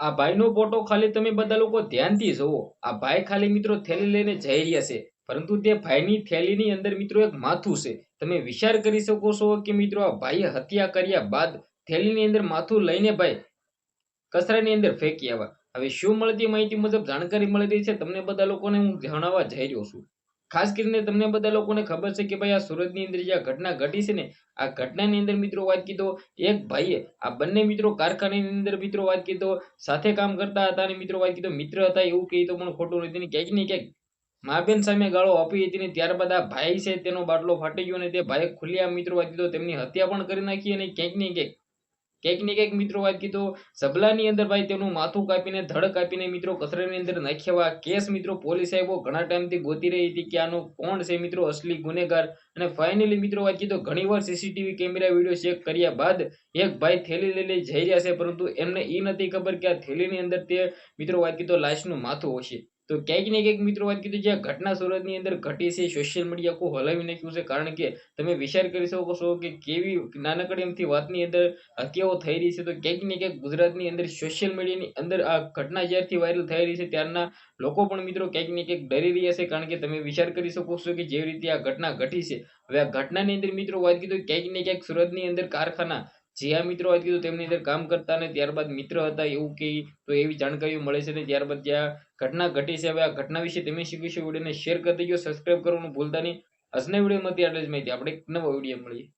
આ ભાઈનો ફોટો ખાલી તમે બધા લોકો ધ્યાનથી જુઓ. આ ભાઈ ખાલી મિત્રો થેલી લઈને જઈ રહ્યા છે. પરંતુ તે ભાઈની થેલીની અંદર મિત્રો એક માથું છે. તમે વિચાર કરી શકો છો કે મિત્રો આ ભાઈએ હત્યા કર્યા બાદ થેલીની અંદર માથું લઈને ભાઈ કચરાની અંદર ફેંકી આવ્યા. હવે શું મળતી માહિતી મુજબ જાણકારી મળી રહી છે, તમને બધા લોકોને હું જણાવવા જઈ રહ્યો છું. ખાસ કરીને તમને બધા લોકોને ખબર છે કે ભાઈ આ સુરતની અંદર જે આ ઘટના ઘટી છે ને, આ ઘટનાની અંદર મિત્રો વાત કીધો, એક ભાઈએ આ બંને મિત્રો કારખાનાની અંદર મિત્રો વાત કીધો, સાથે કામ કરતા હતા અને મિત્રો વાત કીધો, મિત્ર હતા એવું કહી તો પણ ખોટું નથી ક્યાંક ને ક્યાંક માબેન સામે ગાળો આપી હતી ને ત્યારબાદ આ ભાઈ છે તેનો બાટલો ફાટી ગયો અને તે ભાઈએ ખુલ્યા મિત્રો વાત કીધો, તેમની હત્યા પણ કરી નાખી અને ક્યાંક ને ક્યાંક ક્યાંક ને ક્યાંક મિત્રો વાત કીધો સબલાની અંદર ભાઈ તેનું માથું કાપીને, ધડ કાપીને મિત્રો કચરાની અંદર નાખ્યા કેસ મિત્રો પોલીસ સાહેબો ઘણા ટાઈમથી ગોતી રહી હતી કે આનો કોણ છે મિત્રો અસલી ગુનેગાર. અને ફાઇનલી મિત્રો વાત કીધો, ઘણીવાર સીસીટીવી કેમેરા વીડિયો ચેક કર્યા બાદ એક ભાઈ થેલી લઈ જઈ રહ્યા છે, પરંતુ એમને એ નથી ખબર કે આ થેલીની અંદર તે મિત્રો વાત કીધો, લાશનું માથું હશે તો ક્યાંક ને ક્યાંક મિત્રો વાત કીધું જે ઘટના સુરતની અંદર ઘટી છે સોશિયલ મીડિયા આખું હલાવી નાખ્યું છે, કારણ કે તમે વિચાર કરી શકો છો કે કેવી નાનકડી એમથી વાતની અંદર હત્યાઓ થઈ રહી છે. તો ક્યાંક ને ક્યાંક ગુજરાતની અંદર સોશિયલ મીડિયાની અંદર આ ઘટના જ્યારથી વાયરલ થઈ રહી છે, ત્યારના લોકો પણ મિત્રો ક્યાંક ને ક્યાંક ડરી રહ્યા છે, કારણ કે તમે વિચાર કરી શકો છો કે જેવી રીતે આ ઘટના ઘટી છે. હવે આ ઘટનાની અંદર મિત્રો વાત કીધું ક્યાંક ને ક્યાંક સુરતની અંદર કારખાના જે આ મિત્રો વાત કીધું તેમની અંદર કામ કરતા અને ત્યારબાદ મિત્ર હતા એવું કે તો એવી જાણકારીઓ મળે છે ને ત્યારબાદ જ્યાં ઘટના ઘટી છે, હવે આ ઘટના વિશે તમે શીખ્યું છે વિડીયોને શેર કરી દેજો સબસ્ક્રાઇબ કરવાનું ભૂલતા નહીં. આજના વિડીયોમાંથી આટલી જ માહિતી. આપણે એક નવો વીડિયો મળીએ.